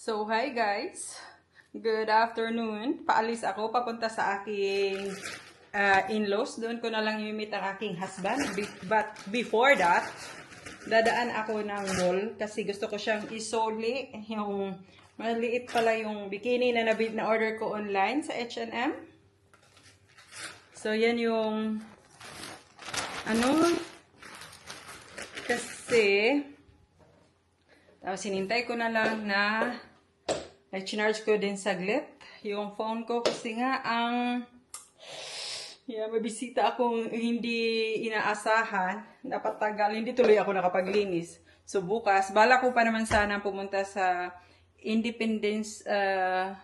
So, hi guys. Good afternoon. Paalis ako papunta sa aking uh, in-laws. Doon ko na lang i-meet ang aking husband. Be- But before that, dadaan ako ng mall kasi gusto ko siyang isoli. Yung maliit pala yung bikini na na order ko online sa H&M. So, yan yung ano kasi tapos sinintay ko na lang na na-charge ko din saglit yung phone ko kasi nga ang yeah, may bisita akong hindi inaasahan. Dapat tagal, hindi tuloy ako nakapaglinis. So bukas, bala ko pa naman sana pumunta sa Independence uh,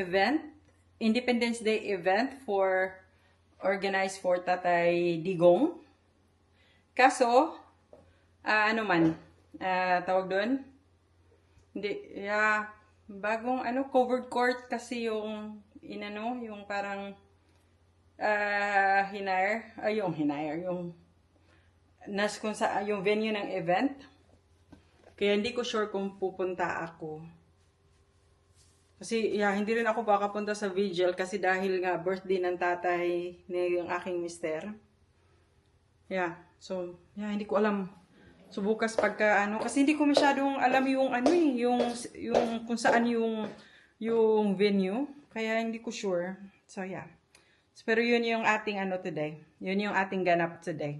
event, Independence Day event for organized for Tatay Digong. Kaso, ah, ano man, ah, tawag doon, hindi, yeah, bagong ano, covered court kasi yung, inano, yung parang, ah, hinire, ay yung hinire, yung, nas kung sa, yung venue ng event. Kaya hindi ko sure kung pupunta ako. Kasi, yeah, hindi rin ako bakapunta sa vigil kasi dahil nga birthday ng tatay ni yung aking mister. Yeah, so, yeah, hindi ko alam. So, bukas pagka, ano, kasi hindi ko masyadong alam yung, ano eh, yung, yung, kung saan yung, yung venue. Kaya hindi ko sure. So, yeah. So, pero yun yung ating, ano, today. Yun yung ating ganap today.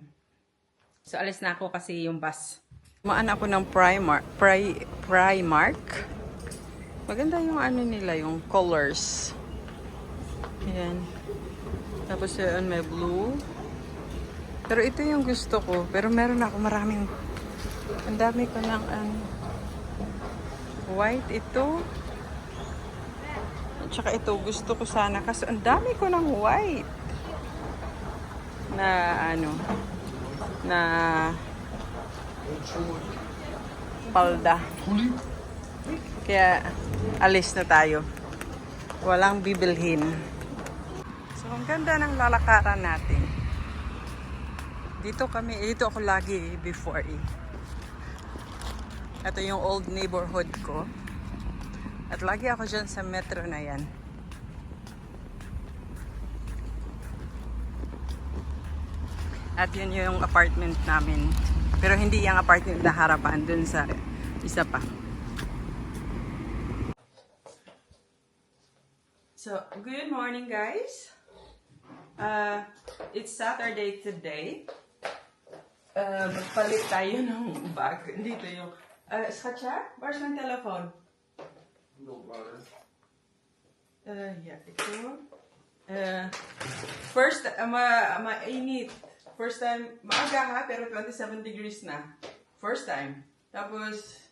So, alis na ako kasi yung bus. Maan ako ng Primark. Pri, Primark. Maganda yung ano nila, yung colors. Ayan. Tapos yun, may blue. Pero ito yung gusto ko. Pero meron ako maraming... Ang dami ko ng ano... White ito. At saka ito, gusto ko sana. Kasi ang dami ko ng white. Na ano... Na... Palda. Kaya alis na tayo. Walang bibilhin. So, ang ganda ng lalakaran natin. Dito kami, dito ako lagi before eh. Ito yung old neighborhood ko. At lagi ako dyan sa metro na yan. At yun yung apartment namin. Pero hindi yung apartment na harapan dun sa isa pa. So, good morning guys. Uh, it's Saturday today. Uh, magpalit tayo ng bag. Dito yung... Uh, Skacha, where's my telephone? Uh, yeah, ito. Uh, first, uh, ma mainit. First time, maaga ha, pero 27 degrees na. First time. Tapos,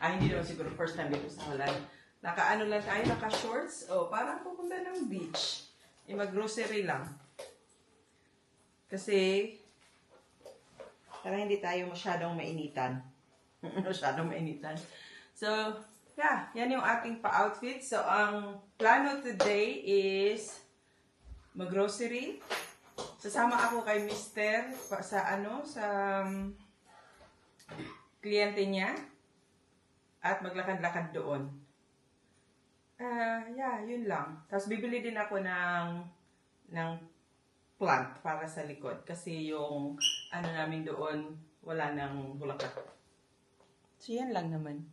ay hindi naman siguro first time dito sa Holland. Naka-ano lang tayo, naka-shorts. O, parang pupunta ng beach. E, mag-grocery lang. Kasi, para hindi tayo masyadong mainitan. masyadong mainitan. So, yeah, yan yung ating pa-outfit. So, ang plano today is mag-grocery. Sasama ako kay Mister pa- sa ano, sa um, kliyente niya. At maglakad-lakad doon. Ah, yeah, yun lang. Tapos bibili din ako ng ng plant para sa likod kasi yung ano namin doon wala nang bulaklak. So yan lang naman.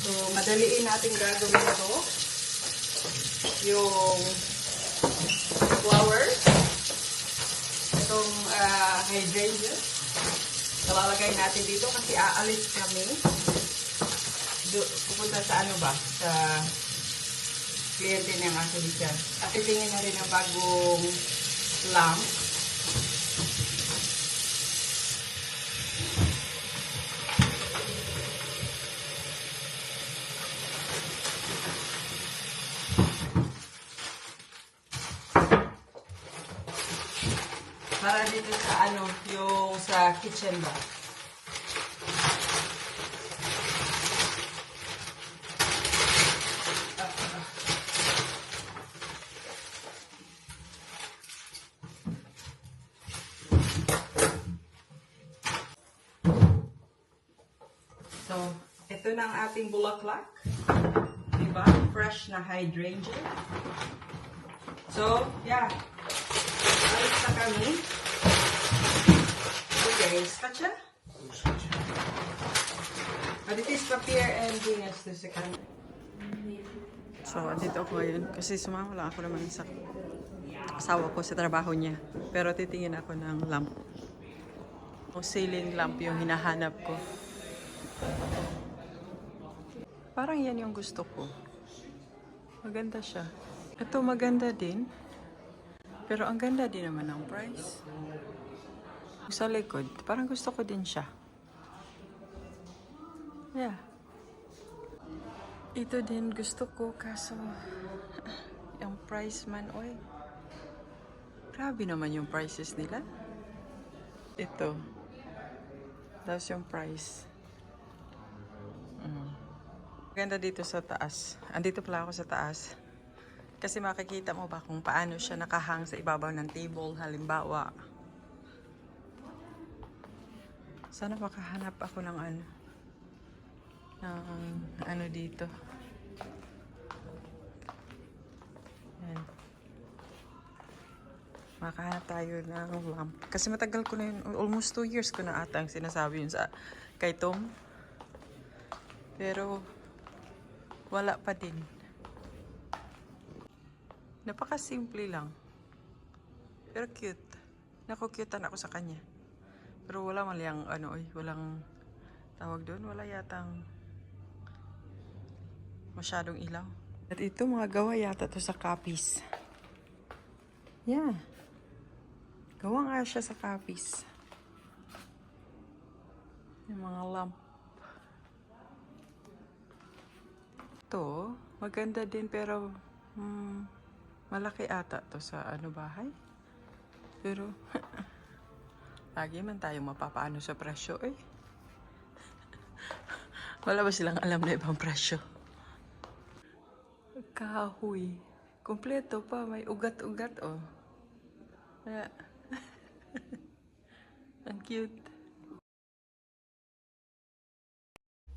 So, madaliin natin gagawin ito. Yung flowers. Itong uh, hydrangea. Nalalagay natin dito kasi aalis kami. Do, pupunta sa ano ba? Sa kliyente ng aking dyan. At titingin na rin ang bagong lamp. para dito sa ano, yung sa kitchen ba? So, ito na ang ating bulaklak. Diba? Fresh na hydrangea. So, yeah. Alis na kami. Okay, Katja? But it is papier and to sa camera. So, andito ako ngayon kasi sumama lang ako naman sa asawa ko sa trabaho niya. Pero titingin ako ng lamp. O ceiling lamp yung hinahanap ko. Parang yan yung gusto ko. Maganda siya. Ito maganda din. Pero ang ganda din naman ng price. Sa likod, parang gusto ko din siya. Yeah. Ito din gusto ko kaso yung price man, oy. Grabe naman yung prices nila. Ito. Tapos yung price. Mm. Ganda dito sa taas. Andito pala ako sa taas. Kasi makikita mo ba kung paano siya nakahang sa ibabaw ng table, halimbawa. Sana makahanap ako ng ano. Ng ano dito. Yan. Makahanap tayo ng lamp. Kasi matagal ko na yun, almost two years ko na ata ang sinasabi yun sa kay Tom. Pero wala pa din. Napaka-simple lang. Pero cute. Naku-cutean ako sa kanya. Pero wala man yang ano eh, walang tawag doon, wala yatang masyadong ilaw. At ito mga gawa yata to sa copies. Yeah. Gawa nga siya sa copies. Yung mga lamp. To, maganda din pero hmm, malaki ata to sa ano bahay. Pero lagi man tayo mapapaano sa presyo eh. Wala ba silang alam na ibang presyo? Kahoy. Kompleto pa, may ugat-ugat oh. Kaya, ang cute.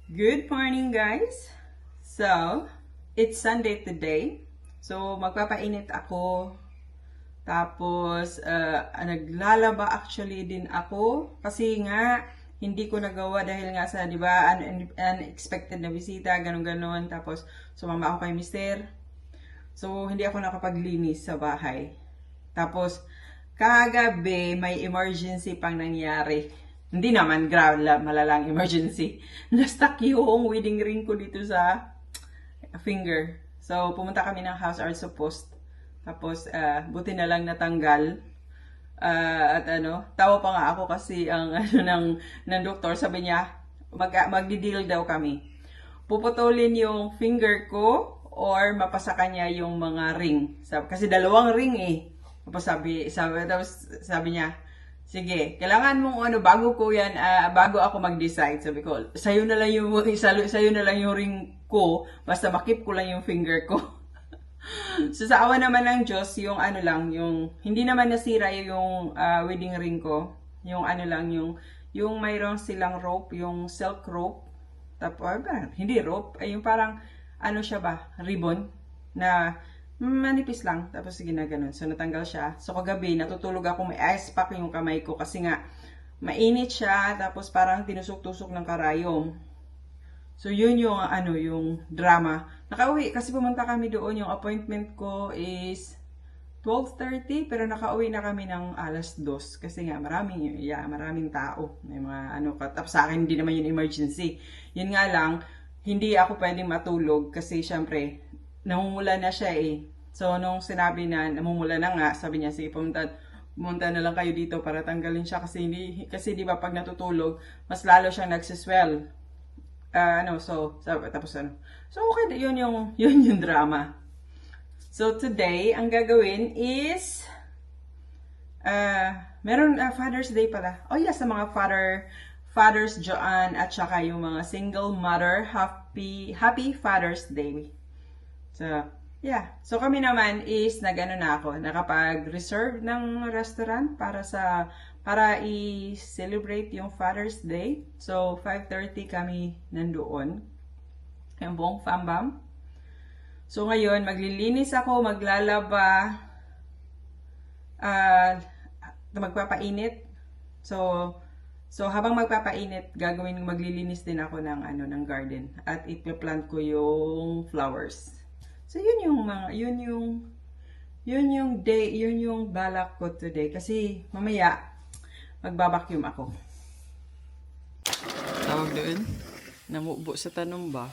Good morning, guys. So, it's Sunday today. So, magpapainit ako. Tapos, uh, naglalaba actually din ako. Kasi nga, hindi ko nagawa dahil nga sa, di ba, un- unexpected na bisita, ganun-ganon. Tapos, sumama ako kay mister. So, hindi ako nakapaglinis sa bahay. Tapos, kagabi, may emergency pang nangyari. Hindi naman, grabe, la- malalang emergency. Na-stuck yung wedding ring ko dito sa finger. So, pumunta kami ng house art post. Tapos, ah, buti na lang natanggal. Ah, at ano, tawa pa nga ako kasi ang ano ng, ng doktor, sabi niya, mag, magdi-deal daw kami. Puputulin yung finger ko or mapasa kanya yung mga ring. Sabi, kasi dalawang ring eh. Tapos sabi, sabi, tapos sabi niya, sige, kailangan mong ano, bago ko yan, ah, bago ako mag-decide. Sabi ko, sa'yo na lang yung, sa'yo na lang yung ring ko, basta makip ko lang yung finger ko. so sa awa naman ng Diyos, yung ano lang, yung hindi naman nasira yung ah, wedding ring ko. Yung ano lang, yung yung mayroong silang rope, yung silk rope. Tapos, ba, hindi rope, ay yung parang ano siya ba, ribbon na manipis lang. Tapos ginaganon. So natanggal siya. So kagabi, natutulog ako, may ice pack yung kamay ko kasi nga mainit siya, tapos parang tinusok-tusok ng karayom. So, yun yung, ano, yung drama. Nakauwi, kasi pumunta kami doon, yung appointment ko is 12.30, pero nakauwi na kami ng alas 2. Kasi nga, maraming, yeah, maraming tao. May mga, ano, tapos sa akin, hindi naman yun emergency. Yun nga lang, hindi ako pwedeng matulog kasi, syempre, namumula na siya eh. So, nung sinabi na namumula na nga, sabi niya, sige, pumunta, pumunta na lang kayo dito para tanggalin siya kasi hindi kasi di ba pag natutulog mas lalo siyang nagsiswell Ano, so, tapos ano. So, okay, yun yung, yun yung drama. So, today, ang gagawin is, uh, Meron ah, Father's Day pala. Oh yes, sa mga father fathers dyan at saka yung mga single mother, happy happy Father's Day. So, yeah. So kami naman is nagano na ako, nakapag-reserve ng restaurant para sa para i-celebrate yung Father's Day. So 5:30 kami nandoon. Yung buong fambam. So ngayon maglilinis ako, maglalaba, ah magpapainit. So So habang magpapainit, gagawin maglilinis din ako ng ano ng garden at i-plant ko yung flowers. So yun yung mga yun yung yun yung day, yun yung balak ko today kasi mamaya magbabacuum ako. Tawag doon, namubo sa tanong ba?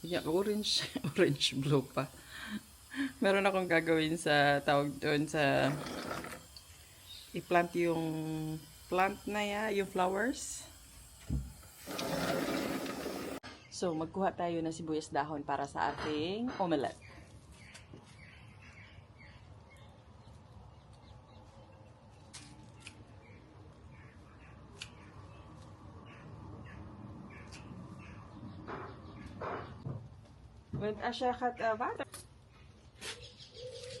Yeah, orange, orange blue pa. Meron akong gagawin sa tawag doon sa i-plant yung plant na ya, yung flowers. So, magkuha tayo ng sibuyas dahon para sa ating omelette. With asya kat uh, butter.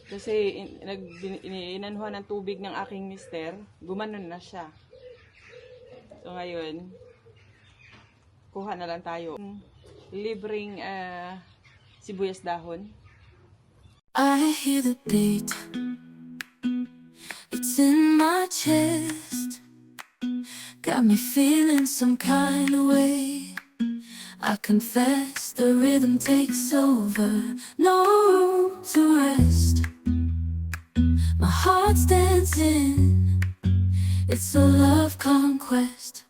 Kasi in, ng tubig ng aking mister, gumanon na siya. So ngayon, kuha na lang tayo. Libreng ah, sibuyas dahon. I hear the beat. It's in my chest. Got me feeling some kind of way. I confess the rhythm takes over. No room to rest. My heart's dancing. It's a love conquest.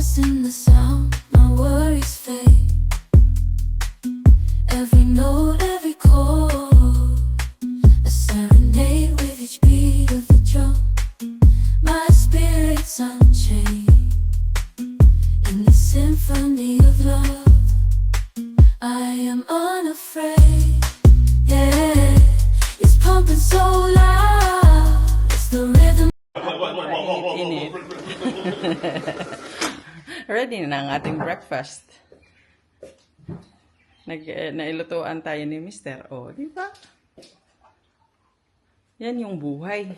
Lost in the sound, my worries fade. Every note, every chord. A serenade with each beat of the drum. My spirit's unchained in the symphony of love. I am unafraid. Yeah, it's pumping so loud. It's the rhythm. Init. Ready na ang ating breakfast. Nag, eh, nailutuan tayo ni Mister. O, di ba? Yan yung buhay.